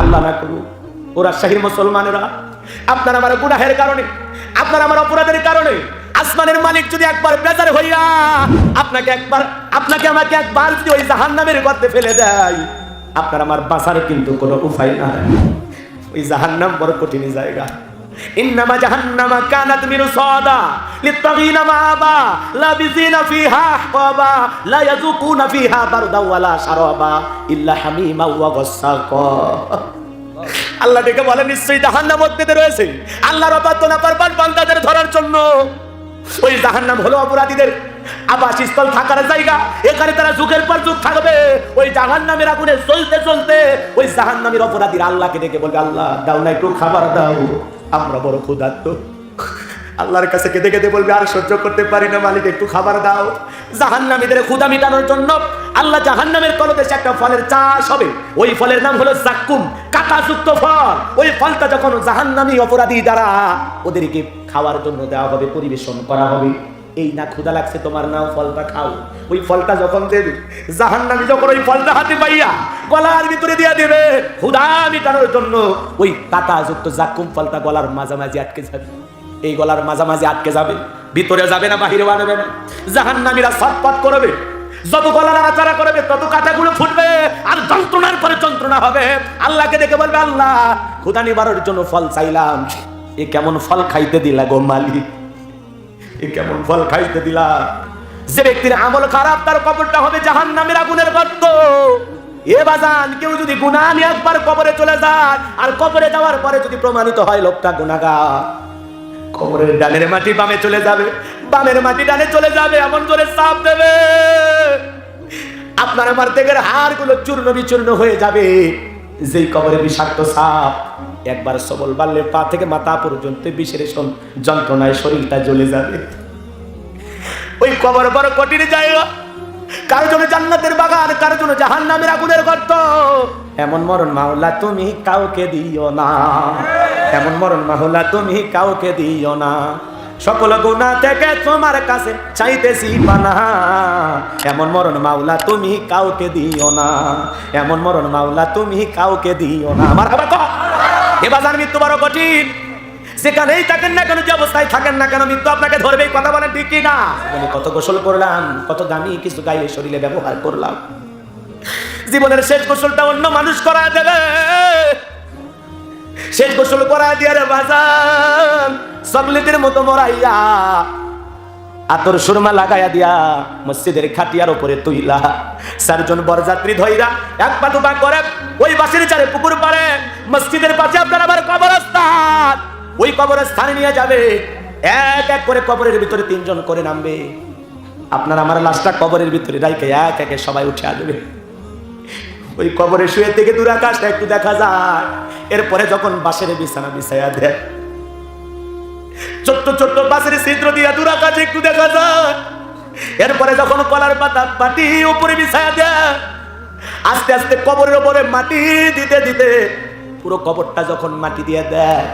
আল্লাহ না করুক। ওরা শাহী মুসলমানেরা, আপনার আমার গুনাহের কারণে, আপনার আমার অপরাধের কারণে, আসমানের মালিক যদি একবার বেজার হইয়া আপনাকে একবার, আপনাকে আমাকে একবার যদি ওই জাহান্নামের গর্তে ফেলে দেয়, আপনার আমার বাঁচার কিন্তু কোনো উপায় নাই। ওই জাহান্নাম বড় কঠিন জায়গা। ইন্নামা জাহান্নামা কানাত লিত্তাগিনা ফিহা আহকাবা লা ইয়াযুকুনা ফিহা বারদা ওয়ালা শারাবা ইল্লা হামিমা ওয়া আল্লাহ ডেকে বলে নিশ্চয়ই জাহান্নাম রয়েছে। আল্লাহর অবাধ্য না পারবার বান্দাদের ধরার জন্য। ওই জাহান্নাম হলো অপরাধীদের আবাসস্থল থাকার জায়গা। এখানে তারা যুগের পর যুগ থাকবে। ওই জাহান্নামের আগুনে চলতে চলতে ওই জাহান্নামের অপরাধীরা আল্লাহকে ডেকে বলবে, আল্লাহ, দাও না একটু খাবার দাও। আমরা বড় ক্ষুধার্ত। আল্লাহর কাছে কেঁদে কেঁদে বলবে, আর সহ্য করতে পারি না, মালিক, একটু খাবার দাও। জাহান্নামীদের ক্ষুদা মিটানোর জন্য আল্লাহ জাহান্নামের তলদেশে একটা ফলের চাষ হবে। ওই ফলের নাম হলো জাক্কুম, কাঁটাযুক্ত ফল। ওই ফলটা যখন জাহান্নামী অপরাধী দ্বারা ওদেরকে খাওয়ার জন্য দেওয়া হবে, পরিবেশন করা হবে। এই না ক্ষুদা লাগছে তোমার, নাও ফলটা খাও। ওই ফলটা যখন দেবে, জাহান্নামী যখন ওই ফলটা হাতে পাইয়া গলার ভিতরে দিয়ে দেবে, ক্ষুধা মিটানোর জন্য ওই কাঁটাযুক্ত জাকুম ফলটা গলার মাঝামাঝি আটকে যাবে। এই গলার মাঝামাঝি আটকে যাবে, ভিতরে যাবে না বাহিরে বানাবে না। জাহান্নামীরা ছটপট করবে, যত গলা নাড়াচাড়া করবে, তত কাঁটাগুলো ফুটবে, আর যন্ত্রণার পরে যন্ত্রণা হবে। আল্লাহকে দেখে বলবে, আল্লাহ ক্ষুদা নিবারের জন্য ফল চাইলাম। এ কেমন ফল খাইতে দিলা গো মালিক? এ কেমন ফল খাইতে দিলা? যে ব্যক্তির আমল খারাপ, তার কবরটা হবে জাহান্নামের আগুনের গর্ত। এ বাজান, কেউ যদি একবার কবরে চলে আর কবরে যাওয়ার পরে যদি প্রমাণিত হয় লোকটা কবরের ডানের মাটি বামে চলে যাবে, বামের মাটি ডানে চলে যাবে, এমন করে চাপ দেবে। আপনার আমার দেহের হাড়গুলো চূর্ণ বিচূর্ণ হয়ে যাবে। যেই কবরে বিষাক্ত সাপ একবার সবল বাড়লে পা থেকে মাথা পর্যন্ত বিষের যন্ত্রণায় শরীরটা জ্বলে যাবে। ওই কবর বড় কঠিন জায়গা কারও জন্য জান্নাতের বাগান, কারও জন্য জাহান নামের আগুনের গর্ত? এমন মরণ মাওলা তুমি কাউকে দিও না। এমন মরণ মাওলা তুমি কাউকে দিও না। সকল গুণা থেকে তোমার কাছে চাইতেছি পানা। এমন মরণ মাওলা তুমি কাউকে দিও না। এমন মরণ মাওলা তুমি কাউকে দিও না। আমার খাবার এবার মৃত্যু বড় কঠিন। যেখানেই থাকেন না কেন যে অবস্থায় থাকেন না কেন মৃত্যু আপনাকে ধরবেই কথা বলেন ঠিক কি না বলে কত গোসল করলাম কত দামি কিছু গায়ে শরীরে ব্যবহার করলাম। জীবনের শেষ গোসলটা অন্য মানুষ করা দেবে। শেষ গোসল করা দিয়ে রে বাজার চকলেটের মতো মরাইয়া আতর সুরমা লাগাইয়া দিয়া মসজিদের খাটিয়ার উপরে তুইলা। চারজন বরযাত্রী ধইরা এক পা দুপা করে ওই বাসের চারে পুকুর পারে মসজিদের পাশে আপনার আবার কবরস্থান। ওই কবরস্থানে নিয়ে যাবে। এক এক করে কবরের ভিতরে তিনজন করে নামবে। আপনার আমার লাশটা কবরের ভিতরে রাইকে এক একে সবাই উঠে আসবে ওই কবরে শুয়ে থেকে দূর আকাশটা একটু দেখা যায়। এরপরে যখন বাসের বিছানা বিছাইয়া দেয় ছোট্ট ছোট্ট বাসের ছিদ্র দিয়া দূর আকাশে একটু দেখা যায়। এরপরে যখন কলার পাতা মাটি উপরে বিছায়া দেয়, আস্তে আস্তে কবরের উপরে মাটি দিতে দিতে পুরো কবরটা যখন মাটি দিয়ে দেয়,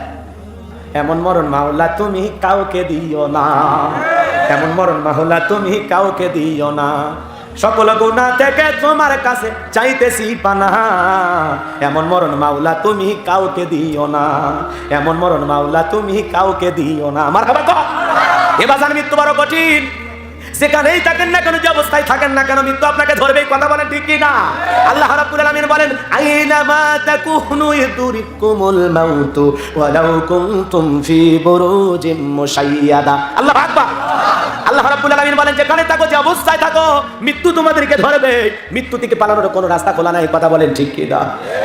এমন মরণ মাওলা তুমি কাউকে দিও না। এমন মরণ মাওলা তুমি কাউকে দিও না। সকল গুণা থেকে তোমার কাছে চাইতেছি পানা। এমন মরণ মাওলা তুমি কাউকে দিও না। এমন মরণ মাওলা তুমি কাউকে দিও না। আমার খাবার এবার মৃত্যু বড় কঠিন। যেখানেই থাকেন না কেন, যে অবস্থায় থাকেন না কেন, মৃত্যু আপনাকে ধরবেই। কথা বলেন ঠিক না? আল্লাহ রাব্বুল আলামিন বলেন আইনা মা তাকুনু ইদরিকুমুল মাউতু ওয়ালাউ কুনতুম ফি বুরুজিম মুশাইয়াদা। আল্লাহু আকবার। আল্লাহ রাব্বুল আলামিন বলেন, যেখানে থাকো, যে অবস্থায় থাকো, মৃত্যু তোমাদেরকে ধরবে। মৃত্যু থেকে পালানোর কোনো রাস্তা খোলা নাই। কথা বলেন ঠিক কি না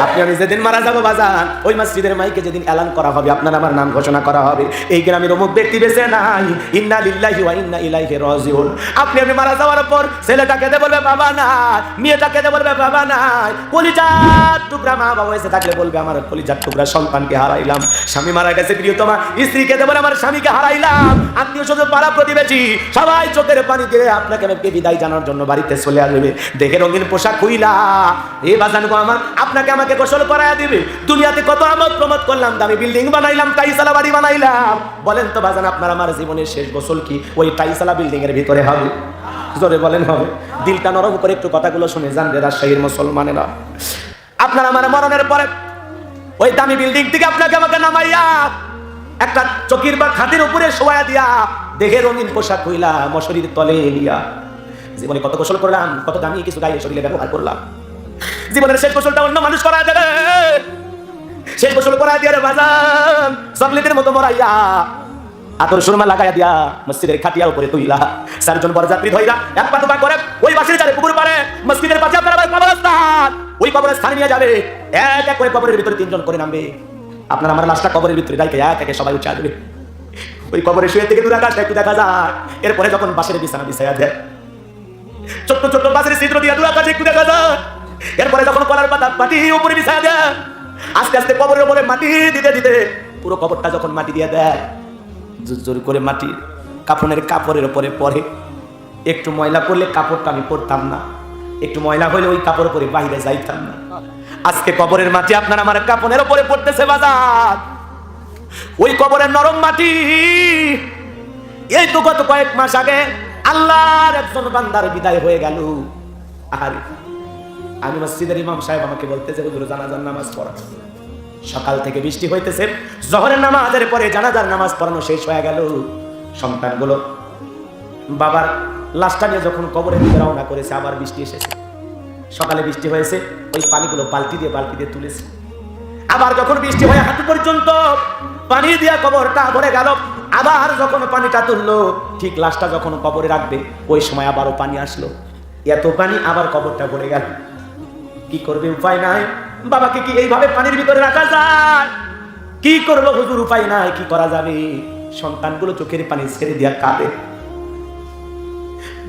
আপনি আমি যেদিন মারা যাব বাজান, ওই মসজিদের মাইকে যেদিন এলান করা হবে, আপনার আমার নাম ঘোষণা করা হবে। এই গ্রামের অমুক ব্যক্তি বেঁচে নাই। ইন্না লিল্লাহি ওয়া ইন্না ইলাইহি রাজিউন। আপনি আমি মারা যাওয়ার পর ছেলেটা কেঁদে বলবে, বাবা না মেয়েটা কেঁদে বলবে, বাবা নাই। কলিজার টুকরা মা বাবা এসে থাকলে বলবে, আমার কলিজার টুকরা সন্তানকে হারাইলাম। স্বামী মারা গেছে, প্রিয়তমা স্ত্রী কেঁদে বলে, আমার স্বামীকে হারাইলাম। আত্মীয় স্বজন পাড়া প্রতিবেশী সবাই চোখের পানি দিয়ে আপনাকে আমাকে বিদায় জানার জন্য বাড়িতে চলে আসবে। দেখে রঙিন পোশাক খুইলা এ বাজান গো আমার, আপনাকে আমাকে গোসল করায়া দিবে। দুনিয়াতে কত আমদ প্রমোদ করলাম, দামি বিল্ডিং বানাইলাম টাইসালা বাড়ি বানাইলাম। বলেন তো বাজান, আপনার আমার জীবনের শেষ গোসল কি ওই টাইসালা বিল্ডিং এর ভিতরে হবে? জোরে বলেন হবে। দিলটা নরম করে একটু কথাগুলো শুনে যান রে রাজশাহীর মুসলমানেরা। আপনার আমার মরণের পরে ওই দামি বিল্ডিং থেকে আপনাকে আমাকে নামাইয়া একটা চকির বা খাতের উপরে শোয়া দিয়া দেহে রঙিন পোশাক হইলা মশারির তলে নিয়া। জীবনে কত গোসল করলাম, কত দামি কিছু গায়ে শরীরে ব্যবহার করলাম। জীবনের শেষ গোসলটা অন্য মানুষ করা যাবে। শেষ গোসল করা দিয়া বাজান, চকলেটের মতো মরাইয়া। আতর সুরমা লাগাইয়া দিয়া মসজিদের খাটিয়া উপরে তুইলা। চারজন বড় যাত্রী ধইরা এক পা দুপা করে ওই বাসের চারে পুকুর পারে মসজিদের পাশে আপনার কবরস্থান। ওই কবরের স্থানে নিয়ে যাবে। এক এক করে কবরের ভিতরে তিনজন করে নামবে। আপনার আমার লাশটা কবরের ভিতরে রাখে এক একে সবাই উঠে আসবে ওই কবরে শুয়ে থেকে দূর আকাশটা একটু দেখা যায়। এরপরে যখন বাসের বিছানা বিছাইয়া দেয়, ছোট্ট ছোট্ট বাসের চিত্র দিয়ে দূর আকাশে একটু দেখা যায়। এরপরে যখন কলার পাতা মাটি উপরে বিছাইয়া দেয়, আস্তে আস্তে কবরের উপরে মাটি দিতে দিতে পুরো কবরটা যখন মাটি দিয়ে দেয়, জোর করে মাটি কাপড়ের কাপড়ের উপরে পরে একটু ময়লা করলে কাপড়টা আমি পরতাম না। একটু ময়লা হলে ওই কাপড় পরে বাইরে যাইতাম না। আজকে কবরের মাটি আপনার আমার কাপড়ের উপরে পড়তেছে বাজার। ওই কবরের নরম মাটি। এই তো গত কয়েক মাস আগে আল্লাহর একজন বান্দার বিদায় হয়ে গেল। আর আমি মসজিদের ইমাম সাহেব আমাকে বলতেছে, হুজুর, জানাজার নামাজ পড়া। সকাল থেকে বৃষ্টি হইতেছে, জহরের নামাজের পরে জানাজার নামাজ পড়ানো শেষ হয়ে গেল। সন্তানগুলো বাবার লাশটা নিয়ে যখন কবরের দিকে রওনা করেছে, আবার বৃষ্টি এসেছে। সকালে বৃষ্টি হয়েছে, ওই পানিগুলো বালতি দিয়ে বালতি দিয়ে তুলেছে। আবার যখন বৃষ্টি হয়ে হাঁটু পর্যন্ত পানি দিয়া কবরটা ভরে গেল। আবার যখন পানিটা তুললো, ঠিক লাশটা যখন কবরে রাখবে, ওই সময় আবারও পানি আসলো। এত পানি আবার কবরটা ভরে গেল। কি করবে উপায় নাই? বাবাকে কি এইভাবে পানির ভিতরে রাখা যায়? কি করব হুজুর উপায় নাই? কি করা যাবে? সন্তানগুলো চোখের পানি ছেড়ে দিয়া কাঁদে।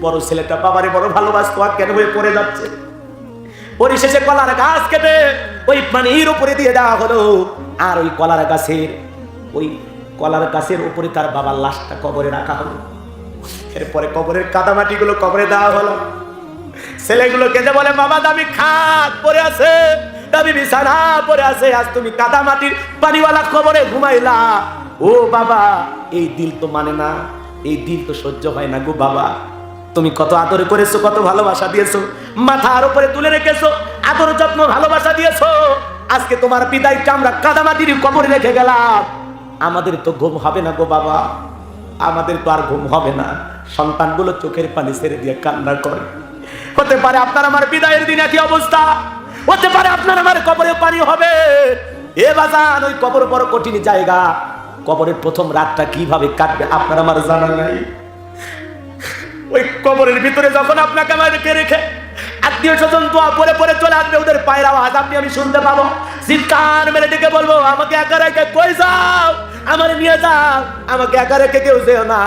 বড় ছেলেটা বাবারে বড় ভালোবাসতো, আর কেন হয়ে পড়ে যাচ্ছে? পরিশেষে কলার গাছ কেটে ওই পানির উপরে দিয়ে দেওয়া হলো। আর ওই কলার গাছের ওই কলার গাছের উপরে তার বাবার লাশটা কবরে রাখা হলো। এরপরে কবরের কাদামাটিগুলো কবরে দেওয়া হলো। ছেলেগুলো কেঁদে বলে, বাবা, দামি খাট পরে আছে, দামি বিছানা পরে আছে, আজ তুমি কাদা মাটির পানিওয়ালা কবরে ঘুমাইলা। ও বাবা, এই দিল তো মানে না, এই দিল তো সহ্য হয় না গো বাবা। তুমি কত আদর করেছ, কত ভালোবাসা দিয়েছ, মাথার উপরে তুলে রেখেছো, আদর, যত্ন, ভালোবাসা দিয়েছ। আজকে তোমার বিদায়টা আমরা কাদামাটির কবরে রেখে গেলাম। আমাদের তো ঘুম হবে না গো বাবা। আমাদের তো আর ঘুম হবে না। সন্তানগুলো চোখের পানি ছেড়ে দিয়ে কান্না করে। হতে পারে আপনার আমার বিদায়ের দিন একই অবস্থা? হতে পারে আপনার আমার কবরে পানি হবে। এ বাজান, ওই কবর বড় কঠিন জায়গা। কবরের প্রথম রাতটা কীভাবে কাটবে আপনার আমার জানা নাই। ওই কবরের ভিতরে যখন আপনাকে আমাদেরকে রেখে আত্মীয় স্বজন দোয়া পরে পরে চলে আসবে, ওদের পায়ের আওয়াজ আপনি, আমি শুনতে পাবো। চিৎকার মেরে ডেকে বলব, আমাকে একা রেখে কই যাও? আমার নিয়ে যাও। আমাকে একা রেখে কেউ যেও না।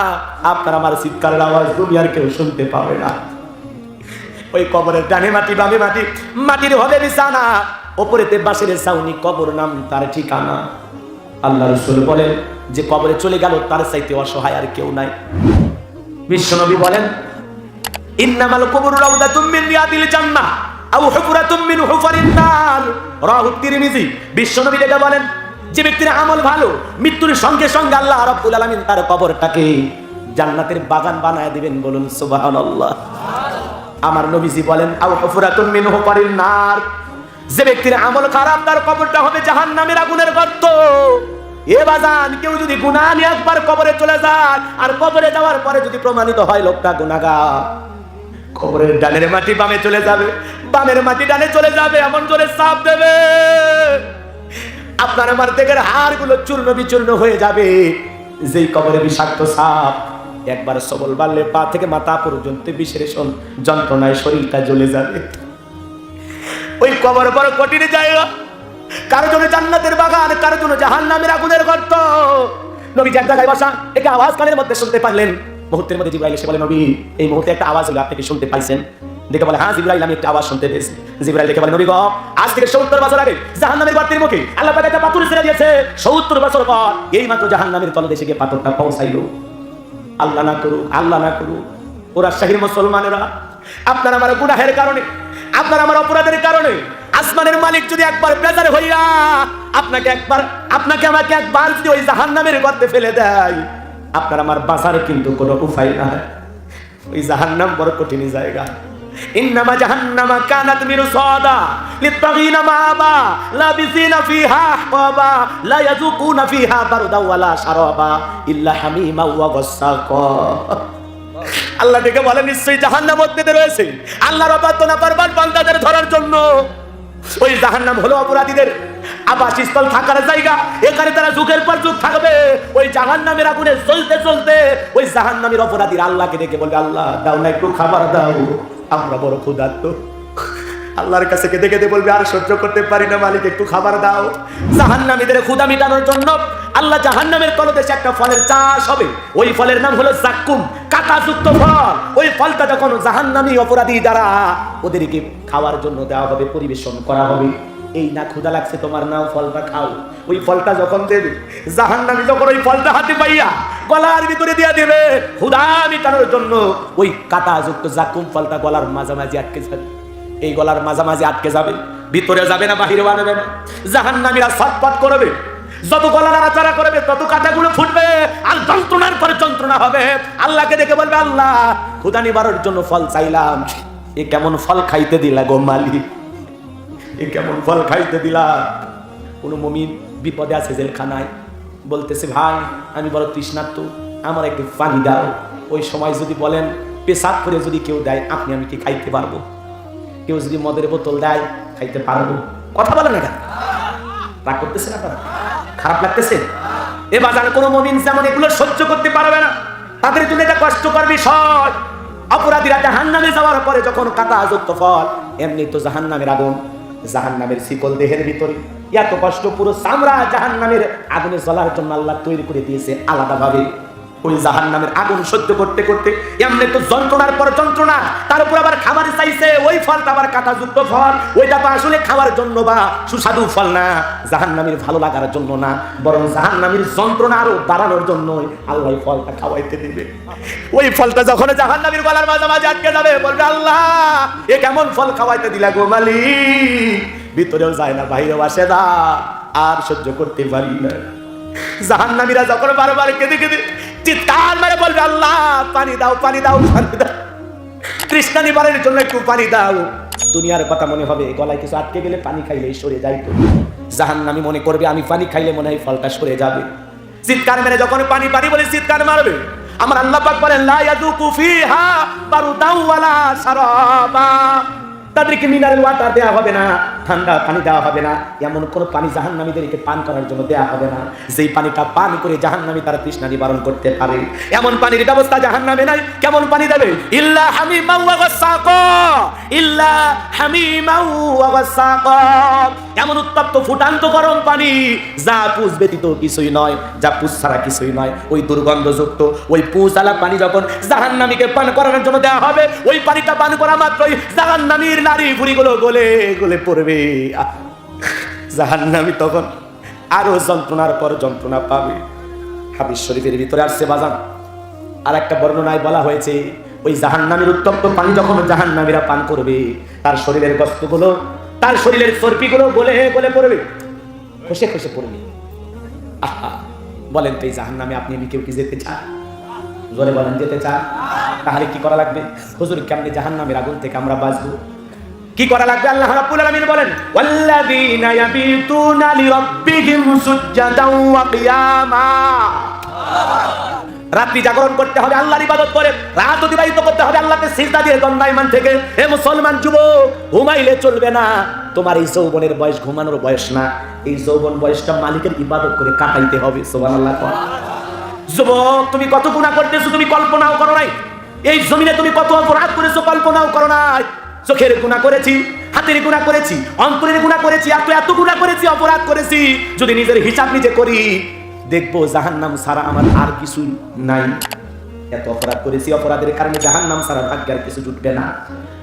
আপনার আমার চিৎকারের আওয়াজ দুনিয়ার কেউ শুনতে পাবে না। ওই কবরের ডানে মাটি, বামে মাটি, মাটির হবে বিছানা, ওপরেতে বাসের সাউনি কবর নাম তার ঠিকানা। আল্লাহ রসুল বলেন, যে কবরে চলে গেল, তার চাইতে অসহায় আর কেউ নাই। বিশ্বনবী বলেন, ইন্নামাল কবর রাউদাতুম মিন রিয়াদিল জান্নাহ। আও হুফরাতুম মিন হুফারিন নার। রাহু তিরমিজি। বিশ্বনবী এটা বলেন, যে ব্যক্তির আমল ভালো, মৃত্যুর সঙ্গে সঙ্গে আল্লাহ রাব্বুল আলামিন তার কবরটাকে জান্নাতের বাগান বানায় দিবেন বলুন সুবহানাল্লাহ। আমার নবীজি বলেন আও হুফরাতুম মিন হুফারিন নার। যে ব্যক্তির আমল খারাপ, তার কবরটা হবে জাহান্নামের আগুনের গর্ত। এ বাজান, কেউ যদি গুনাহ নিয়ে একবার কবরে চলে যায়, আর কবরে যাওয়ার পরে যদি প্রমাণিত হয় লোকটা গুনাহগার, কবরের ডানের মাটি বামে চলে যাবে। বামের মাটি ডানে চলে যাবে, এমন জোরে সাপ দেবে। আপনার আমার দেখের হাড়গুলো চূর্ণ বিচূর্ণ হয়ে যাবে। যেই কবরে বিষাক্ত সাপ, একবার সবল বাড়লে পা থেকে মাথা পর্যন্ত বিশ্লেষণ যন্ত্রণায় শরীরটা জ্বলে যাবে। ওই কবর বড় কঠিন জায়গা। কারও জন্য জান্নাতের বাগান, কারও জন্য জাহান নামের আগুনের গর্ত। নবী এক জায়গায় বসা একটা আওয়াজ কানের মধ্যে শুনতে পারলেন। মুহূর্তের মধ্যে জিব্রাইল এসে বলে, নবী, এই মুহূর্তে একটা আওয়াজ হলো, আপনি কি শুনতে পাইছেন? দেখে বলে হ্যাঁ জিব্রাইল, আমি একটা আওয়াজ শুনতে পেয়েছি। জিব্রাইল দেখে বলে, নবী গো, আজ থেকে সত্তর বছর আগে জাহান্নামের গর্তের মুখে আল্লাহ পাক একটা পাথর ছেড়ে দিয়েছে। সত্তর বছর পর এই মাত্র জাহান্নামের তলদেশে গিয়ে পাথরটা পৌঁছাইলো। আল্লাহ না করুক, আল্লাহ না করুক। ওরা শাহির মুসলমানেরা, আপনার আমার গুনাহের কারণে, আপনার আমার অপরাধের কারণে, আসমানের মালিক যদি একবার বেজার হইয়া আপনাকে একবার, আপনাকে আমাকে একবার যদি ওই জাহান নামের গর্তে ফেলে দেয়, আপনার আমার বাঁচার কিন্তু কোনো উপায় নাই। ওই জাহান নাম বড় কঠিন জায়গা। ইন্নামা জাহান্নামা কানাত মিরসাদা মাআবা লাবিসিনা ফিহা লা ইয়াযুকুনা ফিহা বারদা ওয়ালা শারাবা ইল্লা হামিমা ওয়া আল্লাহ বলে নিশ্চয়ই জাহান্নাম রয়েছে। বান্দাদের ধরার জন্য। ওই জাহান্নাম হলো অপরাধীদের আবাসস্থল থাকার জায়গা। এখানে তারা যুগের পর যুগ থাকবে। ওই জাহান্নামের আগুনে চলতে চলতে ওই জাহান্নামের অপরাধীর আল্লাহকে ডেকে বলবে, আল্লাহ, দাও না, একটু খাবার দাও। আমরা বড় ক্ষুধার্ত। আল্লাহর কাছে কেঁদে কেঁদে বলবে, আর সহ্য করতে পারি না, মালিক, একটু খাবার দাও। জাহান্নামীদের ক্ষুধা মিটানোর জন্য আল্লাহ জাহান্নামের তলদেশে একটা ফলের চাষ হবে। ওই ফলের নাম হলো জাক্কুম, কাঁটাযুক্ত ফল। ওই ফলটা যখন জাহান্নামী অপরাধী দ্বারা ওদেরকে খাওয়ার জন্য দেওয়া হবে, পরিবেশন করা হবে, এই না ক্ষুধা লাগছে তোমার, নাও ফলটা খাও। ওই ফলটা যখন দেবে, জাহান্নামী যখন ওই ফলটা হাতে পাইয়া গলার ভিতরে দিয়ে দেবে। ক্ষুধা মিটানোর জন্য ওই কাঁটাযুক্ত জাক্কুম ফলটা গলার মাঝামাঝি আটকে যাবে। এই গলার মাঝামাঝি আটকে যাবে, ভিতরে যাবে না, বাহিরে বানাবে না। জাহান্নামীরা ছটপট করবে। যত গলা নাড়াচাড়া করবে, তত কাঁটাগুলো ফুটবে। আর যন্ত্রণার পরে যন্ত্রণা হবে। আল্লাহকে দেখে বলবে, আল্লাহ ক্ষুদা নিবারণ জন্য ফল চাইলাম। এ কেমন ফল খাইতে দিলা গো মালিক? এ কেমন ফল খাইতে দিলা? কোনো মমিন বিপদে আছে জেলখানায়। বলতেছে, ভাই, আমি বড় তৃষ্ণার্ত আমার একটু পানি দাও। ওই সময় যদি বলেন, পেশাব করে যদি কেউ দেয়, আপনি আমি কি খাইতে পারব? কেউ যদি মদের বোতল দেয়, খাইতে পারব। কথা বলেন কেন? রাগ করতেছে না খারাপ লাগতেছে? এ বাজারে কোনো মমিন যেমন এগুলো সহ্য করতে পারবে না, তাদের জন্য এটা কষ্টকর বিষয়। অপরাধীরা জাহান্নামে যাওয়ার পরে যখন কাটা যুক্ত ফল, এমনি তো জাহান্নামের আগুন, জাহান্নামের শিকল দেহের ভিতরে। এত কষ্ট পুরো চামড়া জাহান্নামের আগুনে জ্বলার জন্য আল্লাহ তৈরি করে দিয়েছে আলাদাভাবে। ওই জাহান নামের আগুন সহ্য করতে করতে এমনি তো যন্ত্রণার পর যন্ত্রণা, তার উপর আবার খাবার চাইছে, ওই ফলটা আবার কাঁটাযুক্ত ফল, ওইটা তো আসলে খাওয়ার জন্য বা সুস্বাদু ফল না। জাহান নামের ভালো লাগার জন্য না, বরং জাহান নামের যন্ত্রণা আরও বাড়ানোর জন্য আল্লাহ ফলটা খাওয়াইতে দিবে। ওই ফলটা যখন জাহান নামের গলার মাঝামাঝি আটকে যাবে, বলবে, আল্লাহ, এ কেমন ফল খাওয়াইতে দিলা গো মালিক? ভিতরেও যায় না, বাইরেও আসে না। আর সহ্য করতে পারি না। জাহান্নামীরা যখন বারবার কেঁদে কেঁদে চিৎকার মেরে বলবে, আল্লাহ, পানি দাও পানি দাও পানি দাও। তৃষ্ণা নিবারের জন্য একটু পানি দাও। দুনিয়ার কথা মনে হবে, গলায় কিছু আটকে গেলে পানি খাইলেই সরে যাইতো জাহান্নামী মনে করবে, আমি পানি খাইলে মনে হয় ফলটা সরে যাবে। চিৎকার মেরে যখন পানি পানি বলে চিৎকার মারবে, আমার আল্লাহ পাক বলেন, লা ইয়াদুকু ফিহা বারুদাও ওয়ালা শারাবা। তাদেরকে মিনারেল ওয়াটার দেওয়া হবে না। ঠান্ডা পানি দেওয়া হবে না, এমন কোন পানি জাহান্নামীদেরকে পান করার জন্য দেওয়া হবে না। যেই পানিটা পান করে জাহান্নামী তারা তৃষ্ণা নিবারণ করতে পারে। এমন পানির ব্যবস্থা জাহান্নামে নাই, কেমন পানি দেবে? ইল্লা হামিমা ইল্লা হামিমা এমন উত্তপ্ত, ফুটান্ত গরম পানি, যা পুষ ব্যতীত কিছুই নয়, যা পুষ ছাড়া কিছুই নয়। ওই দুর্গন্ধযুক্ত, ওই পুষ আলা পানি যখন জাহান্নামীকে পান করানোর জন্য দেওয়া হবে, ওই পানিটা পান করা মাত্রই জাহান্নামীর নারী ভুড়িগুলো গলে গলে পড়বে। আহ! জাহান্নামী তখন আরও যন্ত্রণার পর যন্ত্রণা পাবে। হাবিজ শরীফের ভিতরে আসছে বাজান। আর একটা বর্ণনায় বলা হয়েছে, ওই জাহান্নামের উত্তপ্ত পানি যখন জাহান্নামীরা পান করবে, তার শরীরের বস্তুগুলো, তার শরীরের চর্বিগুলো গলে গলে পড়বে। খসে খসে পড়বে। আহা, বলেন তো এই জাহান্নামে আপনি আমি কেউ কি যেতে চান? জোরে বলেন, যেতে চান? তাহলে কি করা লাগবে? হুজুর, কেমনি জাহান্নামের আগুন থেকে আমরা বাঁচবো? কি করা লাগবে? আল্লাহ রাব্বুল আলামিন বলেন, ওয়াল্লাযীনা ইয়াবিতুনা লিরাব্বিহিম সুজদান ওয়া কিয়ামা। রাত্রি জাগরণ করতে হবে, আল্লাহর ইবাদত করে, রাত অতিবাহিত করতে হবে, আল্লাহকে সিজদা দিয়ে দণ্ডায়মান থেকে। হে মুসলমান যুবক, ঘুমাইলে চলবে না। তোমার এই যৌবনের বয়স ঘুমানোর বয়স না। এই যৌবন বয়সটা মালিকের ইবাদত করে কাটাইতে হবে, সুবহানাল্লাহ যুবক, তুমি কত গুণা করতেছো, তুমি কল্পনাও করো নাই। এই জমিনে তুমি কত অপরাধ করেছ, কল্পনাও করো নাই। চোখের গুণা করেছি, হাতের গুণা করেছি অন্তরের গুণা করেছি এত এত গুণা করেছি, অপরাধ করেছি। যদি নিজের হিসাব নিজে করি, দেখব জাহান নাম সারা আমার আর কিছু নাই। এত অপরাধ করেছি, অপরাধের কারণে জাহান নাম সারা ভাগ্যের কিছু জুটবে না।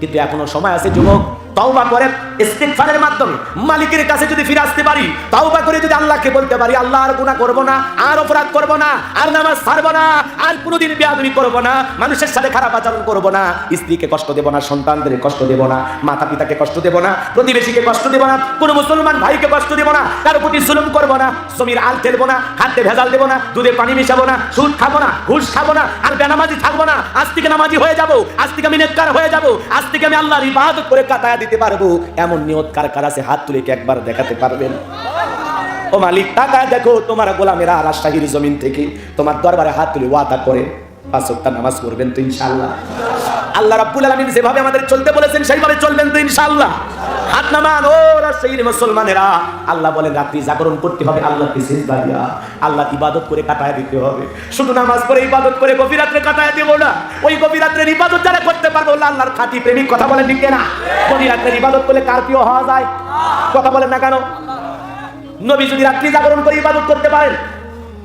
কিন্তু এখনও সময় আছে, যুবক। তওবা করে ইস্তিগফারের মাধ্যমে। মালিকের কাছে যদি ফিরে আসতে পারি, তওবা করে যদি আল্লাহকে বলতে পারি আল্লাহ আর গুনাহ করব না, আর অপরাধ করব না, আর নামাজ ছাড়ব না, আর কোনোদিন বেয়াদবি করব না, মানুষের সাথে খারাপ আচরণ করব না, স্ত্রীকে কষ্ট দেব না, সন্তানদের কষ্ট দেব না মাতা পিতাকে কষ্ট দেব না, প্রতিবেশীকে কষ্ট দেব না, কোনো মুসলমান ভাইকে কষ্ট দেব না, কারও প্রতি জুলুম করব না, জমির আল ফেলব না, খাদ্যে ভেজাল দেব না, দুধে পানি মিশাবো না, সুদ খাব না, ঘুষ খাব না, আর বেনামাজি থাকব না, আজ থেকে নামাজি হয়ে যাব, আজ থেকে আমি নেককার হয়ে যাব, আজ থেকে আমি আল্লাহর ইবাদত করে কাটায়া দিতে পারব? এমন নিয়ত কার কার আছে? হাত তুলে একবার দেখাতে পারবেন? ও মালিক টাকা দেখো তোমার গোলামেরা রাজশাহীর জমিন থেকে। তোমার দরবারে হাত তুলে ওয়াদা করে। নামাজ পড়বেন তো ইনশাল্লাহ আল্লাহ রাব্বুল আলামিন যেভাবে আমাদের চলতে বলেছেন, সেইভাবে চলবেন তো ইনশাআল্লাহ। হাত নামান, ও রাজশাহীর মুসলমানেরা। আল্লাহ বলেন, রাত্রি জাগরণ করতে হবে আল্লাহকে সিজদা দিয়া। আল্লাহ ইবাদত করে কাটায় দিতে হবে। শুধু নামাজ পড়ে ইবাদত করে গভীর রাত্রে কাটায় দেবো না। ওই গভীর রাত্রের ইবাদত যারা করতে পারবে আল্লাহর খাঁটি প্রেমিক, কথা বলেন ঠিক না গভীর রাত্রের ইবাদত করলে কার প্রিয় হওয়া যায়? কথা বলেন না কেন? নবী যদি রাত্রি জাগরণ করে ইবাদত করতে পারেন,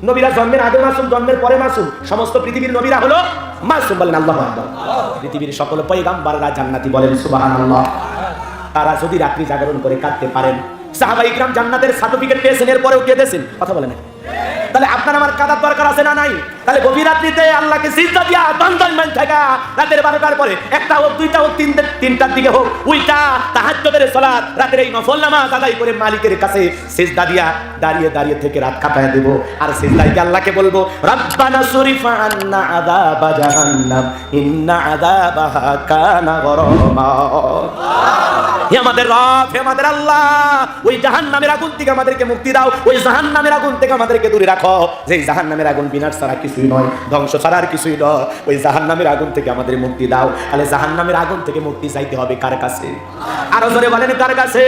নবীরা জন্মের আগে মাসুম, জন্মের পরে মাসুম। সমস্ত পৃথিবীর নবীরা হলো মাসুম বলেন আল্লাহ। পৃথিবীর সকল পয়গাম্বাররা জান্নাতি বলেন, সুবহানাল্লাহ। তারা যদি রাত্রি জাগরণ করে কাটতে পারেন। সাহাবা ইকরাম জান্নাতের সার্টিফিকেট পেয়েছেন, এরপরেও কেঁদেছেন কথা বলেন। তাহলে আপনার আমার কাদার দরকার আছে না নাই? তাহলে গভীর রাত্রিতে আল্লাহকে সিজদা দিয়া দন্দন মান থাকা, রাতের বারোটার পরে একটা হোক, দুইটা হোক, তিনটে তিনটার দিকে হোক উইটা তাহাজ্জুদের সালাত, রাতের এই নফল নামাজ আদায় করে মালিকের কাছে সিজদা দিয়া দাঁড়িয়ে দাঁড়িয়ে থেকে রাত কাটায় দেব। আর সিজদায় আল্লাহকে বলব? রব্বানা সুরিফা আন্না আযাবা জাহান্নাম, ইন্না কানা গরামা। হে আমাদের রব, হে আমাদের আল্লাহ, ওই জাহান্নামের আগুন থেকে আমাদেরকে মুক্তি দাও, ওই জাহান্নামের আগুন থেকে আমাদেরকে দূরে রাখো। যে জাহান্নামের আগুন বিনাশ ছাড়া কিছুই নয়, ধ্বংস ছাড়া আর কিছুই নয়, ওই জাহান্নামের আগুন থেকে আমাদের মুক্তি দাও। তাহলে জাহান্নামের আগুন থেকে মুক্তি চাইতে হবে কার কাছে? আরও জোরে বলেন কার কাছে?